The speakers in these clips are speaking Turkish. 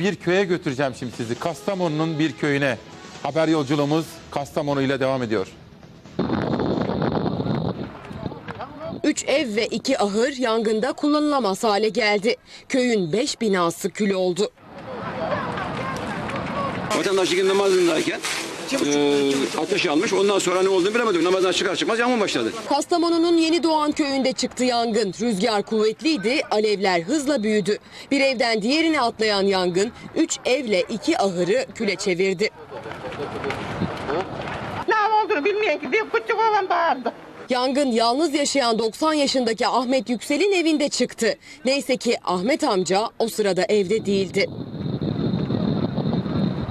Bir köye götüreceğim şimdi sizi. Kastamonu'nun bir köyüne. Haber yolculuğumuz Kastamonu ile devam ediyor. Üç ev ve iki ahır yangında kullanılamaz hale geldi. Köyün beş binası kül oldu. Vatandaş namazındayken eee ateş almış. Ondan sonra ne olduğunu bilemedim. Namazdan çıkar çıkmaz yağmur başladı. Kastamonu'nun Yeni Doğan köyünde çıktı yangın. Rüzgar kuvvetliydi, alevler hızla büyüdü. Bir evden diğerine atlayan yangın, üç evle iki ahırı küle çevirdi. Ne olduğunu bilmeyen ki bir küçük olan bağırdı. Yangın yalnız yaşayan 90 yaşındaki Ahmet Yüksel'in evinde çıktı. Neyse ki Ahmet amca o sırada evde değildi.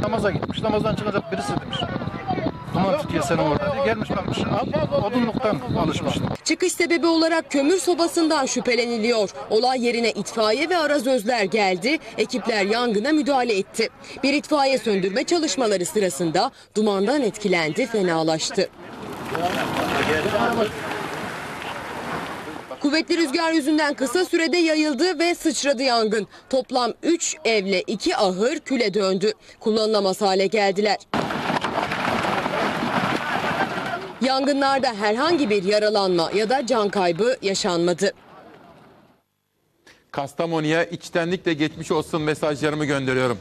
Namaza gitmiş. Namazdan çıkacak birisi demiş. Duman tutuyor senin orada diye. Gelmiş bakmış. Odunluktan alışmış. Çıkış sebebi olarak kömür sobasından şüpheleniliyor. Olay yerine itfaiye ve arazözler geldi. Ekipler yangına müdahale etti. Bir itfaiye söndürme çalışmaları sırasında dumandan etkilendi, fenalaştı. Kuvvetli rüzgar yüzünden kısa sürede yayıldı ve sıçradı yangın. Toplam 3 evle 2 ahır küle döndü. Kullanılamaz hale geldiler. Yangınlarda herhangi bir yaralanma ya da can kaybı yaşanmadı. Kastamonu'ya içtenlikle geçmiş olsun mesajlarımı gönderiyorum.